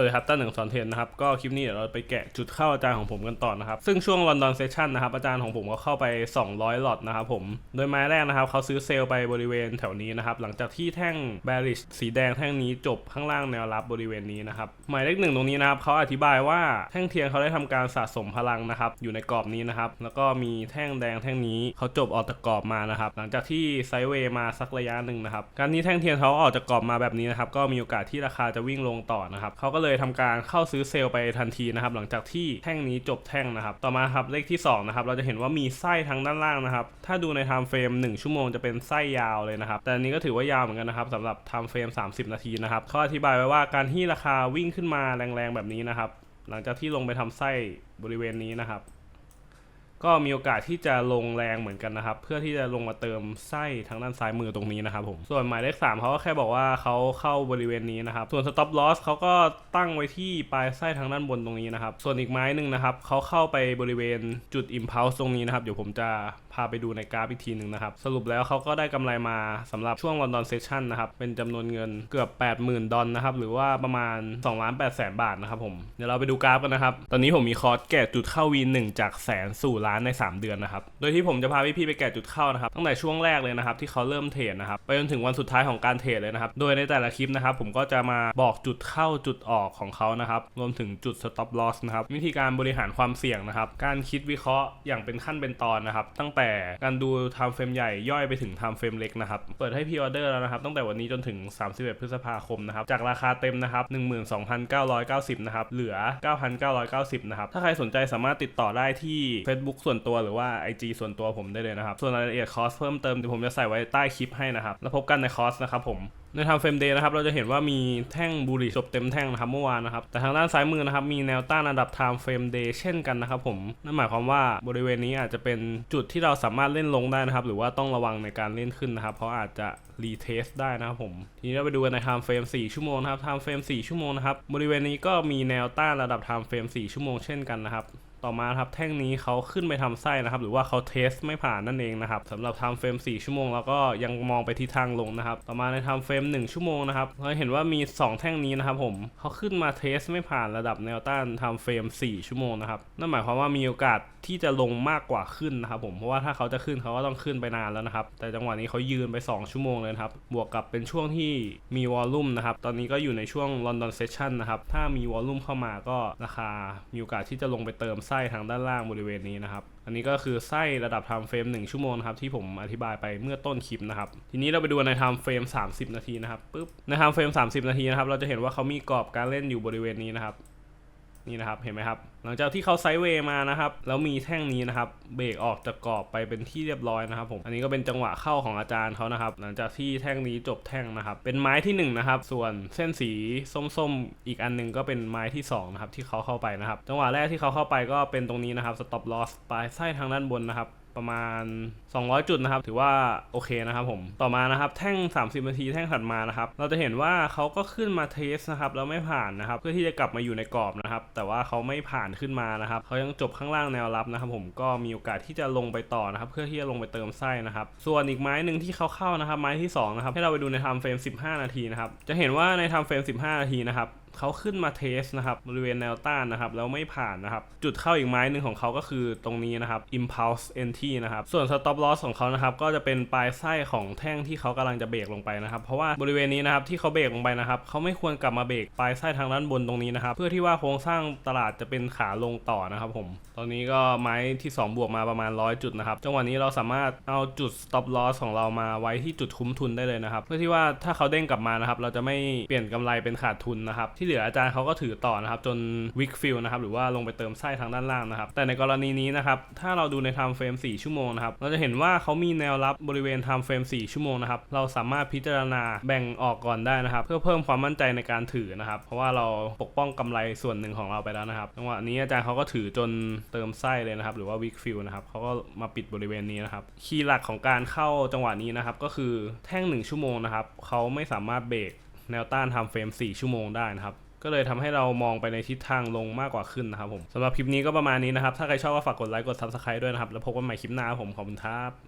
วัสดีครับต้าหนึ่งสอนเทนนะครับก็คลิปนี้เดี๋ยวเราไปแกะจุดเข้าอาจารย์ของผมกันต่อนะครับ ซึ่งช่วงลอนดอนเซสชันนะครับอาจารย์ของผมก็เข้าไป 200 หลอดนะครับผม โดยไม้แรกนะครับเขาซื้อเซลล์ไปบริเวณแถวนี้นะครับ หลังจากที่แท่งแบริชสีแดงแท่งนี้จบข้างล่างแนวรับบริเวณนี้นะครับหมายเลขหนึ่งตรงนี้นะครับเขาอธิบายว่าแท่งเทียนเขาได้ทำการสะสมพลังนะครับอยู่ในกรอบนี้นะครับแล้วก็มีแท่งแดงแท่งนี้เขาจบออกจากกรอบมานะครับหลังจากที่ไซเวย์มาสักระยะหนึ่งนะครับการที่แท่งเทียนเขาออกจากกรอบมาแบบนี้นะครับก็มีโอกาสที่ราคาจะวิ่งลงต่อนะครับเขาก็เลยทำการเข้าซื้อเซลล์ไปทันทีนะครับหลังจากที่แท่งนี้จบแท่งนะครับต่อมาครับเลขที่สองนะครับเราจะเห็นว่ามีไส้ทางด้านล่างนะครับถ้าดูในไทม์เฟรม1 ชั่วโมงจะเป็นไส้ยาวเลยนะครับแต่อันนี้ก็ถือว่ายาวเหมือนกันนะครับสำหรับไทม์เฟรม30 นาทีนะครับเขาอธิบายไว้ว่าการที่ราคาวิ่งขึ้นมาแรงๆแบบนี้นะครับหลังจากที่ลงไปทำไส้บริเวณนี้นะครับ ก็มีโอกาสที่จะลงแรงเหมือนกันนะครับ เพื่อที่จะลงมาเติมไส้ทางด้านซ้ายมือตรงนี้นะครับผม ส่วนหมายเลขสามเขาก็แค่บอกว่าเขาเข้าบริเวณนี้นะครับ ส่วน stop loss เขาก็ตั้งไว้ที่ปลายไส้ทางด้านบนตรงนี้นะครับ ส่วนอีกไม้หนึ่งนะครับเขาเข้าไปบริเวณจุด impulse ตรงนี้นะครับ เดี๋ยวผมจะพาไปดูในกราฟอีกทีหนึ่งนะครับ สรุปแล้วเขาก็ได้กำไรมาสำหรับช่วง London Session นะครับ เป็นจำนวนเงินเกือบ 80,000 ดอลนะครับ หรือว่าประมาณ2ล้าน8แสนบาทนะครับผม เดี๋ยวเราไปดูกราฟกันนะครับ ตอนนี้ผมมีคอร์สแกะจุดเข้า V1 จากแสนสู่ล้านใน 3 เดือนนะครับ โดยที่ผมจะพาพี่ๆไปแกะจุดเข้านะครับตั้งแต่ช่วงแรกเลยนะครับที่เขาเริ่มเทรดนะครับไปจนถึงวันสุดท้ายของการเทรดเลยนะครับ โดยในแต่ละคลิปนะครับผมก็จะมาบอกจุดเข้าจุดออกของเขานะครับรวมถึงจุด stop loss นะครับวิธีการบริหารความเสี่ยงนะครับการคิดวิเคราะห์อย่างเป็นขั้นเป็นตอนนะครับตั้งแต่การดู time frame ใหญ่ย่อยไปถึง time frame เล็กนะครับเปิดให้พ r ออเดอร์แล้วนะครับตั้งแต่วันนี้จนถึง 31 พฤษภาคมนะครับจากราคาเต็มนะครับ12,990นะครับเหลือ 9,990นะครับถ้าใครสนใจสามารถติดต่อได้ที่ Facebook ส่วนตัวหรือว่า IG ส่วนตัวผมได้เลยนะครับ ส่วนรายละเอียดคอร์สเพิ่มเติมเดี๋ยวผมจะใส่ไว้ใต้คลิปให้นะครับ แล้วพบกันในคอร์สนะครับผม ในทางเฟรมเดย์นะครับเราจะเห็นว่ามีแท่งบูริจบเต็มแท่งนะครับเมื่อวานนะครับแต่ทางด้านซ้ายมือนะครับมีแนวต้านระดับ time frame day เช่นกันนะครับผมนั่นหมายความว่าบริเวณนี้อาจจะเป็นจุดที่เราสามารถเล่นลงได้นะครับหรือว่าต้องระวังในการเล่นขึ้นนะครับ เพราะอาจจะรีเทสได้นะครับผมทีนี้เราไปดูกันใน time frame 4ชั่วโมงนะครับ time frame 4ชั่วโมงนะครับบริเวณนี้ก็มีแนวต้านระดับ time frame 4ชั่วโมงเช่นกันนะครับต่อมาครับแท่งนี้เขาขึ้นไปทำไส้นะครับ หรือว่าเขาเทสไม่ผ่านนั่นเองนะครับสำหรับทม์เฟรม4ชั่วโมง แล้วก็ยังมองไปทิศทางลงนะครับ ต่อมาในทม์เฟรม 1 ชั่วโมงนะครับเราเห็นว่ามี 2 แท่งนี้นะครับผมเขาขึ้นมาเทสไม่ผ่านระดับแนวต้านทม์เฟรม 4 ชั่วโมงนะครับนั่นหมายความว่ามีโอกาสที่จะลงมากกว่าขึ้นนะครับผมเพราะว่าถ้าเขาจะขึ้นเขาก็ต้องขึ้นไปนานแล้วนะครับแต่จังหวะนี้เขายืนไป 2 ชั่วโมงเลยครับบวกกับเป็นช่วงที่มีวอลลุ่มนะครับตอนนี้ก็อยู่ในช่วง London Session นะครับถ้ามีวอลลุ่มเข้ามาก็ราคามีโอกาสที่จะลงไปเติมไส้ทางด้านล่างบริเวณนี้นะครับ อันนี้ก็คือไส้ระดับไทม์เฟรม1ชั่วโมงครับที่ผมอธิบายไปเมื่อต้นคลิปนะครับ ทีนี้เราไปดูในไทม์เฟรม30 นาทีนะครับปุ๊บในไทม์เฟรม30 นาทีนะครับเราจะเห็นว่าเขามีกรอบการเล่นอยู่บริเวณนี้นะครับ นี่นะครับเห็นไหมครับ หลังจากที่เขาไซด์เวย์มานะครับแล้วมีแท่งนี้นะครับเบรกออกจากกรอบไปเป็นที่เรียบร้อยนะครับผมอันนี้ก็เป็นจังหวะเข้าของอาจารย์เขานะครับ หลังจากที่แท่งนี้จบแท่งนะครับ เป็นไม้ที่1นงนะครับส่วนเส้นสีส้มๆ อีกอันหนึงก็เป็นไม้ที่2นะครับที่เขาเข้าไปนะครับ จังหวะแรกที่เขาเข้าไปก็เป็นตรงนี้นะครับสต็อปลอสปลายไส้ทางด้านบนนะครับ ประมาณ 200 จุดนะครับ ถือว่าโอเคนะครับผมต่อมานะครับแท่ง 30 นาทีแท่งถัดมานะครับ เราจะเห็นว่าเขาก็ขึ้นมาเทสนะครับแล้วไม่ผ่านนะครับ เพื่อที่จะกลับมาอยู่ในกรอบนะครับ แต่ว่าเขาไม่ผ่านขึ้นมานะครับเขายังจบข้างล่างแนวรับนะครับผมก็มีโอกาสที่จะลงไปต่อนะครับ เพื่อที่จะลงไปเติมไส้นะครับ ส่วนอีกไม้หนึ่งที่เขาเข้านะครับ ไม้ที่สองนะครับให้เราไปดูในไทม์เฟรม 15 นาทีนะครับจะเห็นว่าในไทม์เฟรม 15 นาทีนะครับเขาขึ้นมาเทสนะครับบริเวณแนวต้านนะครับแล้วไม่ผ่านนะครับ จุดเข้าอีกไม้หนึ่งของเขาก็คือตรงนี้นะครับ impulse entry นะครับ ส่วน stop loss ของเขานะครับ ก็จะเป็นปลายไส้ของแท่งที่เขากำลังจะเบรกลงไปนะครับ เพราะว่าบริเวณนี้นะครับที่เขาเบรกลงไปนะครับเขาไม่ควรกลับมาเบรกปลายไส้ทางด้านบนตรงนี้นะครับ เพื่อที่ว่าโครงสร้างตลาดจะเป็นขาลงต่อนะครับ ผม ตอนนี้ก็ไม้ที่ 2 บวกมาประมาณ 100 จุดนะครับจังหวะนี้เราสามารถเอาจุด stop loss ของเรามาไว้ที่จุดคุ้มทุนได้เลยนะครับ เพื่อที่ว่าถ้าเขาเด้งกลับมานะครับ เราจะไม่เปลี่ยนกำไรเป็นขาดทุนนะครับที่เหลืออาจารย์เขาก็ถือต่อนะครับจนวิกฟิลนะครับหรือว่าลงไปเติมไส้ทางด้านล่างนะครับแต่ในกรณีนี้นะครับถ้าเราดูใน time frame 4ชั่วโมงนะครับเราจะเห็นว่าเขามีแนวรับบริเวณ time frame 4ชั่วโมงนะครับเราสามารถพิจารณาแบ่งออกก่อนได้นะครับ เพื่อเพิ่มความมั่นใจในการถือนะครับเพราะว่าเราปกป้องกำไรส่วนหนึ่งของเราไปแล้วนะครับจังหวะนี้อาจารย์เขาก็ถือจนเติมไส้เลยนะครับหรือว่าวิกฟิลนะครับเขาก็มาปิดบริเวณนี้นะครับคีย์หลักของการเข้าจังหวะนี้นะครับก็คือแท่ง 1 ชั่วโมงนะครับเขาไม่สามารถเบรก แนวต้านทำเฟรม 4 ชั่วโมงได้นะครับก็เลยทำให้เรามองไปในทิศทางลงมากกว่าขึ้นนะครับผมสำหรับคลิปนี้ก็ประมาณนี้นะครับ ถ้าใครชอบก็ฝากกดไลค์กด subscribe ด้วยนะครับ แล้วพบกันใหม่คลิปหน้าผมขอบคุณครับ